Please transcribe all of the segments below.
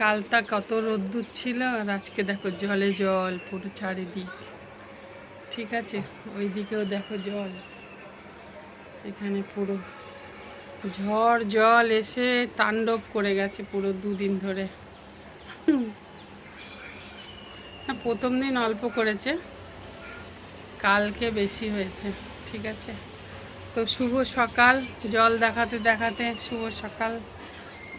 কালটা কত রোদ্দুর ছিল আর আজকে দেখো জলে জল পুরো চারিদিক। ঠিক আছে? ওই দিকেও দেখো জল। এখানে পুরো ঝড় জল এসে তাণ্ডব করে গেছে পুরো দুদিন ধরে। না, প্রথম দিন অল্প করেছে, কালকে বেশি হয়েছে, ঠিক আছে? তো শুভ সকাল, জল দেখাতে দেখাতে শুভ সকাল।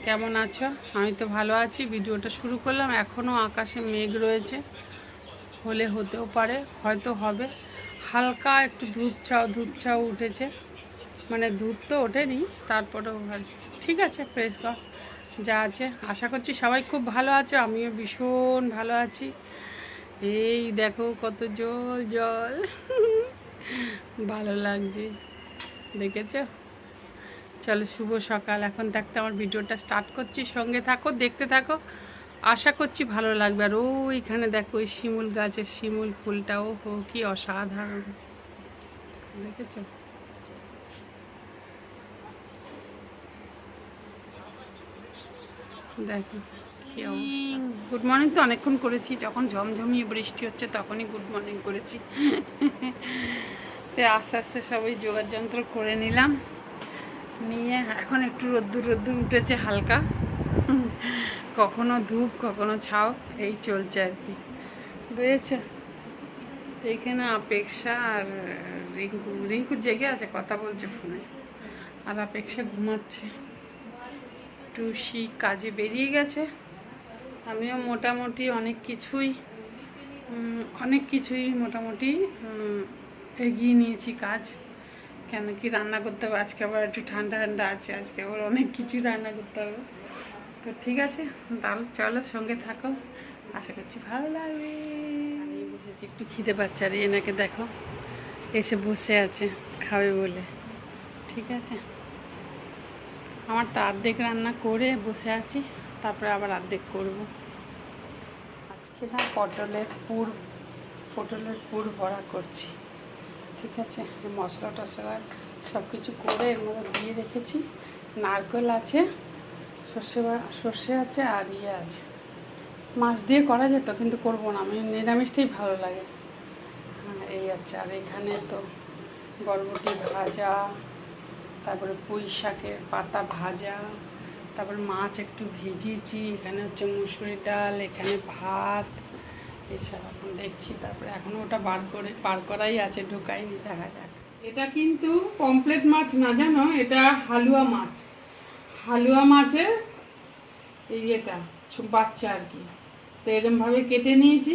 কেমন আছো? আমি তো ভালো আছি। ভিডিওটা শুরু করলাম। এখনও আকাশে মেঘ রয়েছে। হলে হতেও পারে, হয়তো হবে। হালকা একটু ধূপ ছাও ধূপ ছাও উঠেছে। মানে ধূপ তো ওঠেনি, তারপরেও। ঠিক আছে, ফ্রেশ কর যা আছে। আশা করছি সবাই খুব ভালো আছে, আমিও ভীষণ ভালো আছি। এই দেখো কত জল জল। ভালো লাগছে। দেখেছ? চলো, শুভ সকাল। এখন থাকতে আমার ভিডিওটা স্টার্ট করছি। সঙ্গে থাকো, দেখতে থাকো। আশা করছি ভালো লাগবে। আর ওইখানে দেখো, ওই শিমুল গাছের শিমুল ফুলটাও হো কি অসাধারণ। দেখেছ? দেখো গুড মর্নিং তো অনেকক্ষণ করেছি। যখন ঝমঝমিয়ে বৃষ্টি হচ্ছে, তখনই গুড মর্নিং করেছি। তো আস্তে আস্তে সবাই যোগার যন্ত্র করে নিলাম। নিয়ে এখন একটু রোদ্দুর রোদ্দুর উঠেছে হালকা। কখনো ধূপ, কখনো ছাও, এই চলছে আর কি। বুঝেছ? এখানে অপেক্ষা আর রিঙ্কু রিঙ্কু জেগে আছে, কথা বলছে ফোনে। আর অপেক্ষা ঘুমাচ্ছে। টুসি কাজে বেরিয়ে গেছে। আমিও মোটামুটি অনেক কিছুই অনেক কিছুই মোটামুটি এগিয়ে নিয়েছি কাজ। কেন কি রান্না করতে হবে? আজকে আবার একটু ঠান্ডা ঠান্ডা আছে, আজকে আবার অনেক কিছু রান্না করতে হবে। তো ঠিক আছে, তাহলে চলো সঙ্গে থাকো। আশা করছি ভালো লাগবে। আমি বসেছি একটু খিদে পাচ্ছে, আর এনাকে দেখো, এসে বসে আছে, খাবে বলে। ঠিক আছে? আমার তো অর্ধেক রান্না করে বসে আছি, তারপরে আবার অর্ধেক করব। আজকে না পটলের পুর পটলের পুর ভরা করছি। ঠিক আছে মশলা টশলা সব কিছু করে এর মধ্যে দিয়ে রেখেছি। নারকেল আছে, সর্ষে সর্ষে আছে আর ইয়ে আছে। মাছ দিয়ে করা যেত, কিন্তু করব না আমি নিরামিষটাই ভালো লাগে। হ্যাঁ এই আছে, আর এখানে তো বরবটি ভাজা, তারপরে পুঁই শাকের পাতা ভাজা, তারপর মাছ একটু ভিজিয়েছি, এখানে হচ্ছে মুসুরির ডাল, এখানে ভাত এসব এখন দেখছি, তারপরে এখনও ওটা বার করে বার করাই আছে, ঢুকাইনি, দেখা যাক। এটা কিন্তু পমপ্লেট মাছ না জানো, এটা হালুয়া মাছ। হালুয়া মাছের এই এটা বাচ্চা আর কি। তো এরমভাবে কেটে নিয়েছি।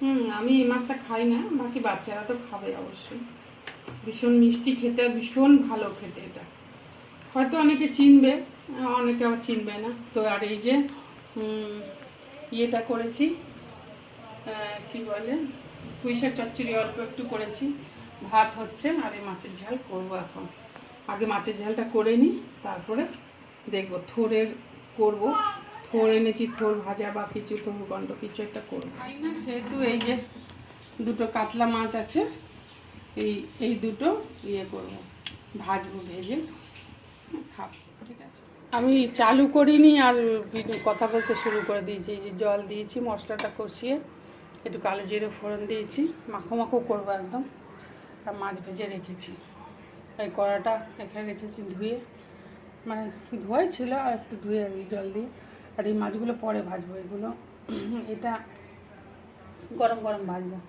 হুম, আমি এই মাছটা খাই না, বাকি বাচ্চারা তো খাবে অবশ্যই। ভীষণ মিষ্টি খেতে ভীষণ ভালো খেতে এটা। হয়তো অনেকে চিনবে, অনেকে আবার চিনবে না। তো আর এই যে ইয়েটা করেছি কি বলে পুঁইশাক চচ্চড়ি অল্প একটু করেছি। ভাত হচ্ছে আর এই মাছের ঝাল করব এখন। আগে মাছের ঝালটা করে নিই তারপরে দেখব থোরের করব। থোর এনেছি থোর ভাজা বা কিছু থোর গন্ড কিছু একটা করব। সেহেতু এই যে দুটো কাতলা মাছ আছে এই এই দুটো ইয়ে করব ভাজবো ভেজে। খাব ঠিক আছে। আমি চালু করিনি আর কথা বলতে শুরু করে দিয়েছি। এই যে জল দিয়েছি মশলাটা কষিয়ে একটু কালো জিরে ফোড়ন দিয়েছি, মাখো মাখো করব একদম। আর মাছ ভেজে রেখেছি। এই কড়াটা এখানে রেখেছি ধুয়ে। মানে ধোয়াই ছিল আর একটু ধুয়ে আর জল দিয়ে। আর এই মাছগুলো পরে ভাজবো এগুলো। এটা গরম গরম ভাজবো।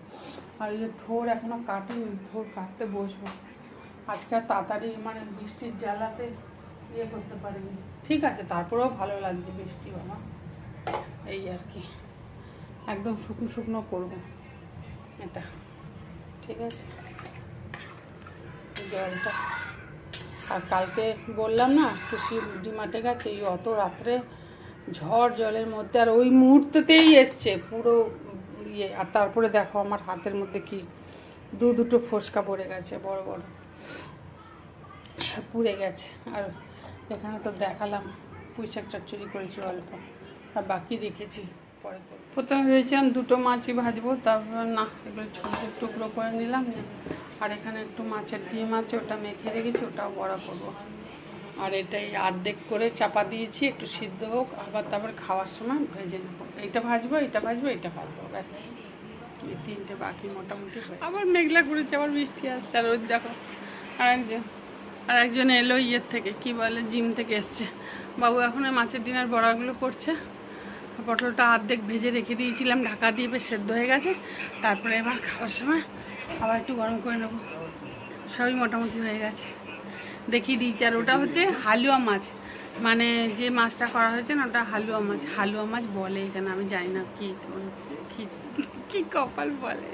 আর এই যে থোর এখনও কাটিনি, থোর কাটতে বসবো। আজকে আর তাড়াতাড়ি মানে বৃষ্টির জ্বালাতে ইয়ে করতে পারিনি। ঠিক আছে, তারপরেও ভালো লাগছে বৃষ্টি বাবা। এই আর কি। একদম শুকনো শুকনো করব। এটা। ঠিক আছে? জলটা। আর কালকে বললাম না, খুশি ডিমাটে গেছে, এই অত রাত্রে ঝড় জলের মধ্যে, আর ওই মুহূর্তেতেই এসছে পুরো ইয়ে। আর তারপরে দেখো আমার হাতের মধ্যে কি দু দুটো ফোসকা পড়ে গেছে, বড় বড়। পুড়ে গেছে। আর এখানে তো দেখালাম, পুঁইশাক চচ্চড়ি করেছি অল্প। আর বাকি রেখেছি। প্রথমে ভেবেছিলাম দুটো মাছই ভাজবো, তারপর না, এগুলো ছোটো ছোটো টুকরো করে নিলাম। আর এখানে একটু মাছের ডিম আছে, ওটা মেখে রেখেছি, ওটাও বড়া করব। আর এটাই অর্ধেক করে চাপা দিয়েছি, একটু সিদ্ধ হোক, আবার তারপর খাওয়ার সময় ভেজে নেব। এইটা ভাজবো এটা ভাজবো এটা ভাজবো, ব্যাস। এই তিনটে বাকি মোটামুটি আবার মেঘলা করেছে, আবার বৃষ্টি আসছে, আর ওই দেখো, আর একজন আর একজন এলো ইয়ের থেকে, কি বলে, জিম থেকে এসছে। বাবু এখন মাছের ডিমের বড়াগুলো করছে। পটলটা অর্ধেক ভেজে রেখে দিয়েছিলাম, ঢাকা দিয়ে বেশ সেদ্ধ হয়ে গেছে। তারপরে এবার খাওয়ার সময় আবার একটু গরম করে নেব। সবই মোটামুটি হয়ে গেছে। দেখিয়ে দিয়েছি। আর ওটা হচ্ছে হালুয়া মাছ। মানে যে মাছটা করা হয়েছে না, ওটা হালুয়া মাছ। হালুয়া মাছ বলে এখানে, আমি জানি না কি কি কপাল বলে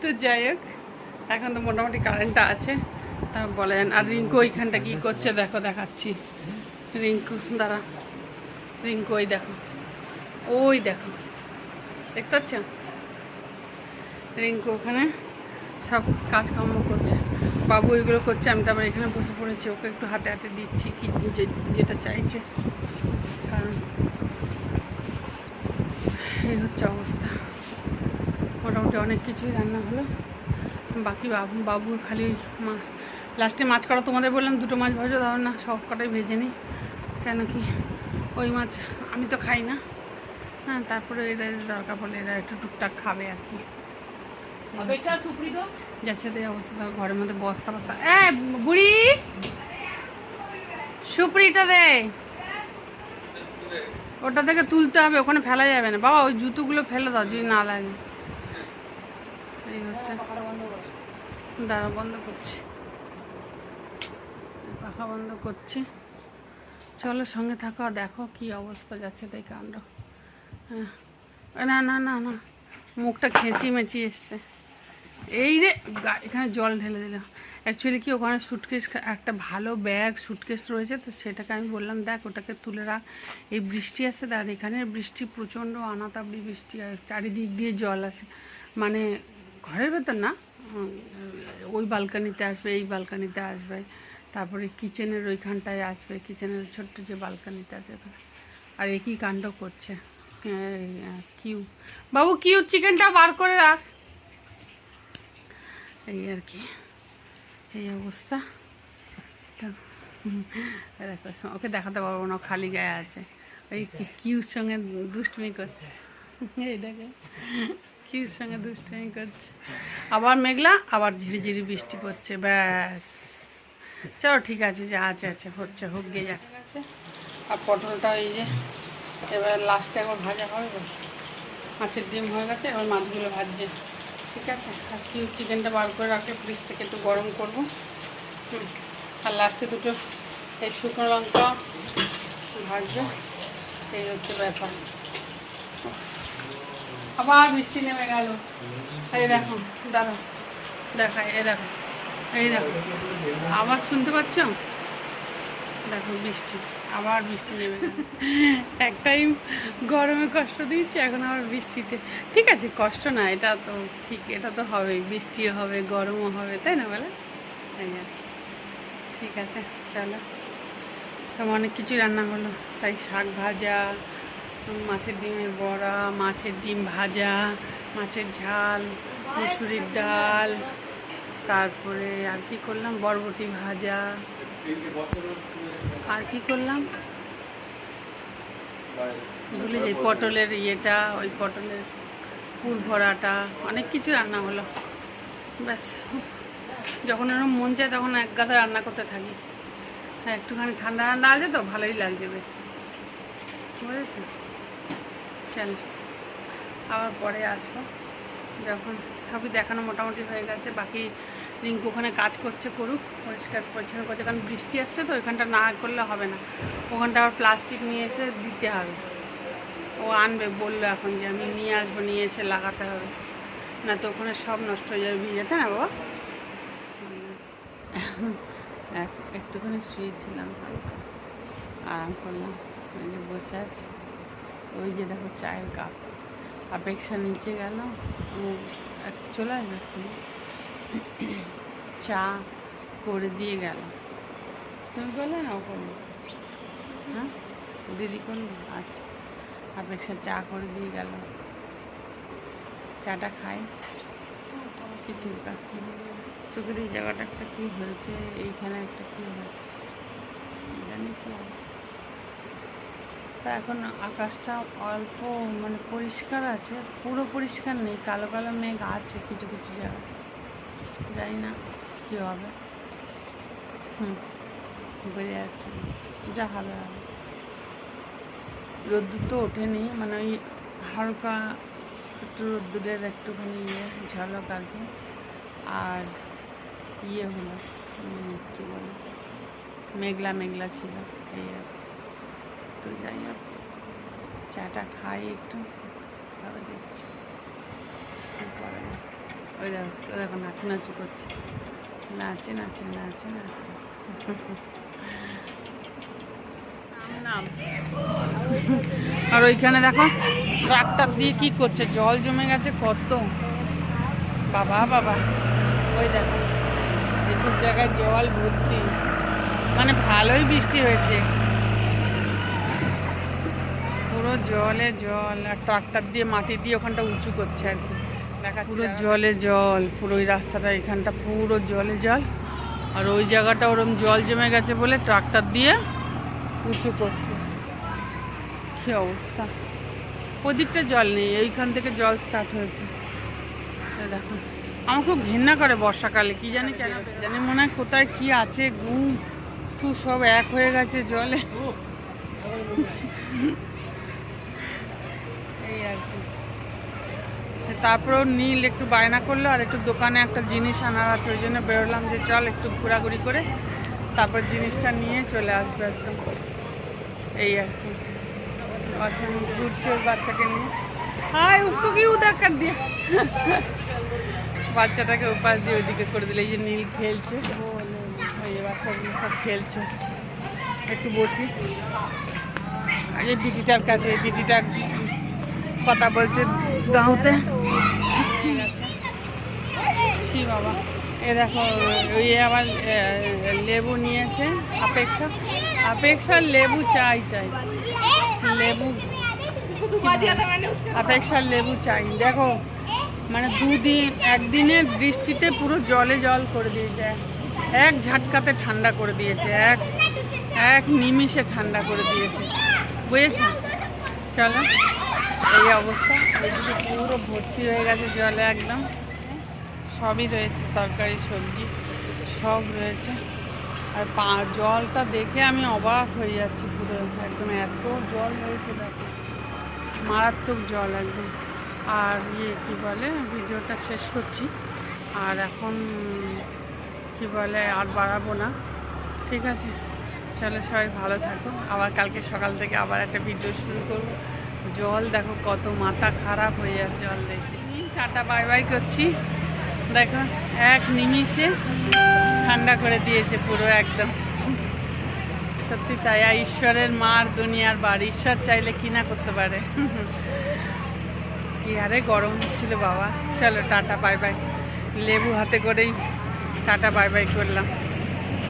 তো যাই হোক, এখন তো মোটামুটি কারেন্টটা আছে। তা বলে যান। আর রিঙ্কু ওইখানটা কি করছে, দেখো, দেখাচ্ছি। রিঙ্কু, দাঁড়া। রিঙ্কু, ওই দেখো। ওই দেখো, দেখতে পাচ্ছ? রিঙ্কু ওখানে সব কাজকর্ম করছে। বাবু এগুলো করছে, আমি তারপর এখানে বসে পড়েছি, ওকে একটু হাতে হাতে দিচ্ছি কি যেটা চাইছে। কারণ এই হচ্ছে অবস্থা। মোটামুটি অনেক কিছুই রান্না হলো। বাকি বাবু, বাবুর খালি মা, লাস্টে মাছ করা তোমাদের বললাম, দুটো মাছ ভাজো দাও না, সব কটাই ভেজে নিই। কেন কি? ওই মাছ আমি তো খাই না। হ্যাঁ তারপরে এরা দরকার পড়লে এরা একটু টুকটাক খাবে আর কি। যাচ্ছে এই অবস্থা দেখো, ঘরের মধ্যে বস্তা বস্তা। এ বুড়ি! সুপ্রিটা দে। ওটা থেকে তুলতে হবে ওখানে ফেলা যাবে না। বাবা ওই জুতোগুলো ফেলে দাও যদি না লাগে। এই হচ্ছে। দাঁড়া বন্ধ করছি। পাখা বন্ধ করছি। চলো সঙ্গে থাকো দেখো কি অবস্থা যাচ্ছে তাই কাণ্ড হ্যাঁ না না না না। মুখটা খেঁচি মেচি এসছে। এই রে এখানে জল ঢেলে দিলাম অ্যাকচুয়ালি কি, ওখানে সুটকেস একটা ভালো ব্যাগ সুটকেস রয়েছে, তো সেটাকে আমি বললাম, দেখ, ওটাকে তুলে রাখ। এই বৃষ্টি আসছে আর এখানে বৃষ্টি প্রচণ্ড আনাতাবড়ি বৃষ্টি চারিদিক দিয়ে জল আসে। মানে ঘরের ভেতর না ওই বালকানিতে আসবে, এই বালকানিতে আসবে, তারপরে কিচেনের ওইখানটায় আসবে কিচেনের ছোট্ট যে বালকানিটা আছে আর একই কাণ্ড করছে? কিউ। বাবু, কিউ চিকেনটা বার করে রাখ। এই আর কি। এই অবস্থা। ওকে দেখাতে পারব না খালি গায়ে আছে। ওই কিউর সঙ্গে দুষ্টুমি করছে। এই দেখো, কিউর সঙ্গে দুষ্টুমি করছে। আবার মেঘলা, আবার ঝিরি ঝিরি বৃষ্টি পড়ছে, ব্যাস। চলো, ঠিক আছে, যা আছে আছে, হচ্ছে, হোক, গিয়ে যাক। আর পটলটা এই যে এবার লাস্টে একবার ভাজা হবে, ব্যাস। মাছের ডিম হয়ে গেছে, এবার মাছগুলো ভাজছে। ঠিক আছে? আর কি চিকেনটা বার করে রাখলে ফ্রিজ থেকে একটু গরম করব। হুম। আর লাস্টে দুটো এই শুকনো লঙ্কা ভাজবে। এই হচ্ছে ব্যাপার। আবার বৃষ্টি নেমে গেল। এই দেখো দাঁড়ো দেখাই, এই দেখো এই দেখো। আবার শুনতে পাচ্ছ? দেখো বৃষ্টি। আবার বৃষ্টি নেবে এক টাইম গরমে কষ্ট দিয়েছি, এখন আবার বৃষ্টিতে। ঠিক আছে, কষ্ট না, এটা তো ঠিক, এটা তো হবেই। বৃষ্টিও হবে, গরমও হবে, তাই না বলে? ঠিক আছে, চলো। তেমন অনেক কিছুই রান্না হলো। তাই শাক ভাজা, মাছের ডিমের বড়া, মাছের ডিম ভাজা, মাছের ঝাল, মুসুরির ডাল, তারপরে আর কি করলাম? বরবটি ভাজা। আর কি করলাম? ভুলে যাই পটলের ইয়েটা ওই পটলের পুর ভরাটা অনেক কিছু রান্না হলো। ব্যাস যখন এরকম মন চায় তখন এক গাদা রান্না করতে থাকি। হ্যাঁ একটুখানি ঠান্ডা ঠান্ডা আছে তো ভালোই লাগছে বেশ। বুঝেছি? চল আবার পরে আসব। যখন সবই দেখানো মোটামুটি হয়ে গেছে বাকি রিঙ্কু ওখানে কাজ করছে করুক, পরিষ্কার পরিচ্ছন্ন করছে, কারণ বৃষ্টি আসছে তো ওইখানটা না করলে হবে না। ওখানটা আবার প্লাস্টিক নিয়ে এসে দিতে হবে। ও আনবে, বলল এখন যে আমি নিয়ে আসব, নিয়ে এসে লাগাতে হবে। না তো ওখানে সব নষ্ট হয়ে যাবে, ভিজে, তাই না বাবা? এক- একটুখানি শুয়েছিলাম হালকা। আরাম করলাম, ওই যে বসে আছি। ওই যে দেখো চায়ের কাপ। অপেক্ষা নিচে গেল চলে আসবে। চা করে দিয়ে গেল। তুমি করলে না ও হ্যাঁ? দিদি করল আচ্ছা। অপেক্ষা চা করে দিয়ে গেল। চাটা খাই। কিছু কাছে চোখের এই জায়গাটা একটা কী হয়েছে? এইখানে একটা কী হয়েছে? জানি কি হচ্ছে তা এখন আকাশটা অল্প মানে পরিষ্কার আছে, পুরো পরিষ্কার নেই, কালো কালো মেঘ আছে কিছু কিছু জায়গায়। জানি না কী হবে। হুম, বোঝা যাচ্ছে। যা হবে হবে। রোদ্দুর তো ওঠেনি মানে ওই হালকা একটু রোদ্দুরের একটুখানি ইয়ে ঝলক কি আর ইয়ে হলো কী বলে, মেঘলা মেঘলা ছিল, এই আর। তো যাই হোক, চাটা খাই একটু তবে দেখছি। না। ওই দেখো নাচু নাচু করছে। নাচে নাচে নাচে নাচে। আর ওইখানে দেখো, ট্রাক্টর দিয়ে কি করছে? জল জমে গেছে কত। বাবা বাবা। ওই দেখো, এসব জায়গায় জল ভর্তি। মানে ভালোই বৃষ্টি হয়েছে। পুরো জলে জল আর ট্রাক্টর দিয়ে মাটি দিয়ে ওখানটা উঁচু করছে আর কি। পুরো জলে জল পুরো ওই রাস্তাটা এখানটা পুরো জলে জল। আর ওই জায়গাটা ওরম জল জমে গেছে বলে ট্রাক্টর দিয়ে উঁচু করছে। কি অবস্থা? ওদিকটা জল নেই এইখান থেকে জল স্টার্ট হয়েছে। দেখো আমার খুব ঘৃণা করে বর্ষাকালে কি জানি কেন জানি মনে হয় কোথায় কি আছে ঘুম টু সব এক হয়ে গেছে জলে। এই আর কি। তারপরেও নীল একটু বায়না করল, আর একটু দোকানে একটা জিনিস আনার আছে, ওই জন্য বেরোলাম যে চল একটু ঘোরাঘুরি করে তারপর জিনিসটা নিয়ে চলে আসবে একদম। এই আর কি। এখন ঘুরছে বাচ্চাকে নিয়ে। হাই উসকো উদার দিয়া। বাচ্চাটাকে উপাস দিয়ে ওইদিকে করে দিলে, এই যে নীল খেলছে। ওই বাচ্চাগুলো সব খেলছে। একটু বসি। আর এই বিটিটার কাছে বিটিটা কথা বলছে। গাঁওতে? বাবা। এ দেখো, ওই আবার লেবু নিয়েছে, আপেক্ষা। লেবু চাই চাই। লেবু। লেবু চাই। দেখো মানে দুদিন একদিনের বৃষ্টিতে পুরো জলে জল করে দিয়েছে। এক ঝাটকাতে ঠান্ডা করে দিয়েছে, এক এক নিমিষে ঠান্ডা করে দিয়েছে। বুঝেছ? চলো, এই অবস্থা। এইদিকে পুরো ভর্তি হয়ে গেছে জলে একদম। সবই রয়েছে, তরকারি, সবজি, সব রয়েছে। আর পা, জলটা দেখে আমি অবাক হয়ে যাচ্ছি পুরো, একদম এত জল হয়েছে দেখো। মারাত্মক জল একদম। আর ইয়ে কী বলে, ভিডিওটা শেষ করছি। আর এখন কি বলে, আর বাড়াবো না। ঠিক আছে? চলো সবাই ভালো থাকো। আবার কালকে সকাল থেকে আবার একটা ভিডিও শুরু করব। জল দেখো কত মাথা খারাপ হয়ে যাচ্ছে জল দেখে। টাটা, বাই বাই করছি। দেখো, এক নিমিষে ঠান্ডা করে দিয়েছে পুরো একদম। সত্যি তাই ঈশ্বরের মার দুনিয়ার বার। ঈশ্বর চাইলে কি না করতে পারে। কি আরে গরম হচ্ছিল বাবা। চলো, টাটা, বাই বাই। লেবু হাতে করেই টাটা, বাই বাই করলাম।